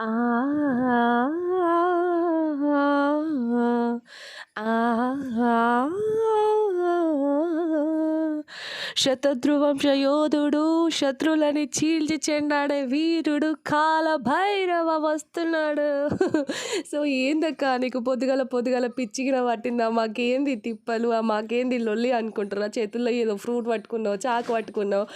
ఆ శతధ్రువంశ యోధుడు శత్రులని చీల్చి చెండాడే వీరుడు కాల భైరవ వస్తున్నాడు. సో ఏందక్క నీకు పొద్దుగల పొద్దుగల పిచ్చిగిన పట్టిందా? మాకేంది తిప్పలు? మాకేంది లొల్లి అనుకుంటారా చేతుల్లో ఏదో ఫ్రూట్ పట్టుకున్నావు చాకు పట్టుకున్నావు?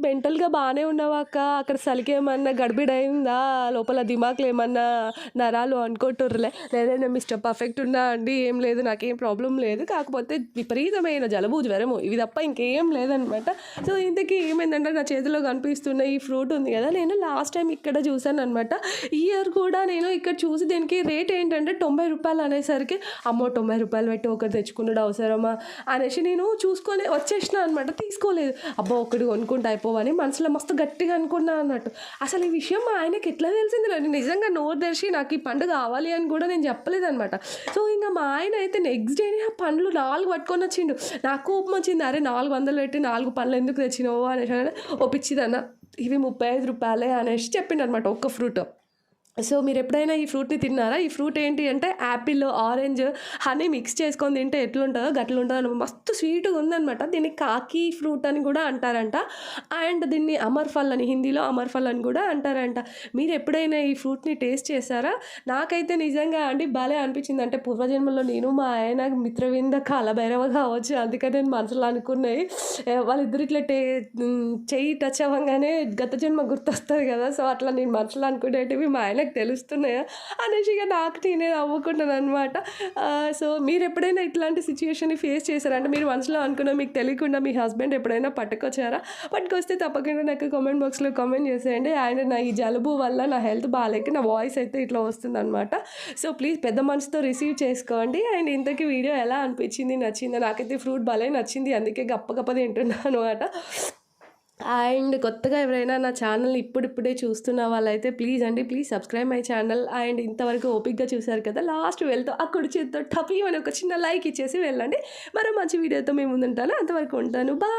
మెంటల్గా బాగానే ఉన్నావా అక్క? అక్కడ సలికేమన్నా గడిబిడైందా? లోపల దిమాకులు ఏమన్నా నరాలు అనుకుంటుర్రులే. లేదంటే మిస్టర్ పర్ఫెక్ట్ ఉన్నా అండి? ఏం లేదు నాకేం ప్రాబ్లం లేదు. కాకపోతే విపరీతమైన జలుబు జ్వరము ఇవి తప్ప ఇంకేం అనమాట సో ఇంతకీ ఏమైందంటే నా చేతిలో కనిపిస్తున్న ఈ ఫ్రూట్ ఉంది కదా నేను లాస్ట్ టైం ఇక్కడ చూసాను అనమాట ఇయర్ కూడా నేను ఇక్కడ చూసి దీనికి రేట్ ఏంటంటే తొంభై రూపాయలు అనేసరికి అమ్మో తొంభై రూపాయలు పెట్టి ఒకటి తెచ్చుకున్నాడు అవసరమా అనేసి నేను చూసుకొని వచ్చేసిన అనమాట తీసుకోలేదు. అబ్బా ఒకటి కొనుక్కుంటే అయిపోవని మనసులో మస్తు గట్టిగా అనుకున్నా అన్నట్టు. అసలు ఈ విషయం మా ఆయనకి ఎట్లా తెలిసింది నేను నిజంగా నోరు తెరిచి నాకు ఈ పండు కావాలి అని కూడా నేను చెప్పలేదు అనమాట సో ఇంకా మా ఆయన అయితే నెక్స్ట్ డేనే ఆ పండ్లు నాలుగు పట్టుకొని వచ్చిండు. నాకు కోపం వచ్చింది అరే నాలుగు వందలు పెట్టి నాలుగు పండ్లు ఎందుకు తెచ్చినావు అనేసి అంటే ఒప్పించిందన్న ఇవి ముప్పై ఐదు రూపాయలే అనేసి చెప్పిండు అనమాట ఒక్క ఫ్రూట్. సో మీరు ఎప్పుడైనా ఈ ఫ్రూట్ని తిన్నారా? ఈ ఫ్రూట్ ఏంటి అంటే యాపిల్ ఆరెంజ్ హనీ మిక్స్ చేసుకొని తింటే ఎట్లుంటుందో గట్లుంటుందో మస్తు స్వీట్గా ఉందన్నమాట. దీన్ని కాకి ఫ్రూట్ అని కూడా అంటారంట. అండ్ దీన్ని అమర్ఫల్ అని హిందీలో అమర్ఫల్ అని కూడా అంటారంట. మీరు ఎప్పుడైనా ఈ ఫ్రూట్ని టేస్ట్ చేశారా? నాకైతే నిజంగా అండి భలే అనిపించింది. అంటే పూర్వజన్మలో నేను మా ఆయన మిత్రవింద కాలభైరవ కావచ్చు. అందుకని నేను మనసులో అనుకున్నాయి. వాళ్ళిద్దరు ఇట్లా టే చేయి చెయ్యి టచ్ అవ్వగానే గత జన్మ గుర్తొస్తుంది కదా. సో అట్లా నేను మనసులో అనుకునేటివి. మా నాకు తెలుస్తున్నాయా? అనేసి ఇక నాకు నేనే అవ్వకుండా అనమాట సో మీరు ఎప్పుడైనా ఇట్లాంటి సిచ్యువేషన్ని ఫేస్ చేశారంటే మీరు మనసులో అనుకున్నా మీకు తెలియకుండా మీ హస్బెండ్ ఎప్పుడైనా పట్టుకొచ్చారా? పట్టుకొస్తే తప్పకుండా నాకు కామెంట్ బాక్స్లో కామెంట్ చేసేయండి. అండ్ నా ఈ జలుబు వల్ల నా హెల్త్ బాగాలేక నా వాయిస్ అయితే ఇట్లా వస్తుందన్నమాట. సో ప్లీజ్ పెద్ద మనసుతో రిసీవ్ చేసుకోండి. అండ్ ఇంతకీ వీడియో ఎలా అనిపించింది? నచ్చింది? నాకైతే ఫ్రూట్ భలే నచ్చింది. అందుకే గప్ప గప్ప తింటున్నాను అనమాట అండ్ కొత్తగా ఎవరైనా నా ఛానల్ ఇప్పుడిప్పుడే చూస్తున్న వాళ్ళైతే ప్లీజ్ అండి please subscribe my channel. And ఇంతవరకు ఓపిక్గా చూశారు కదా లాస్ట్ వెళ్తూ అక్కడ చేత్తో టపీ అని ఒక చిన్న లైక్ ఇచ్చేసి వెళ్ళండి. మరో మంచి వీడియోతో మేము ముందుంటాను. అంతవరకు ఉంటాను. బా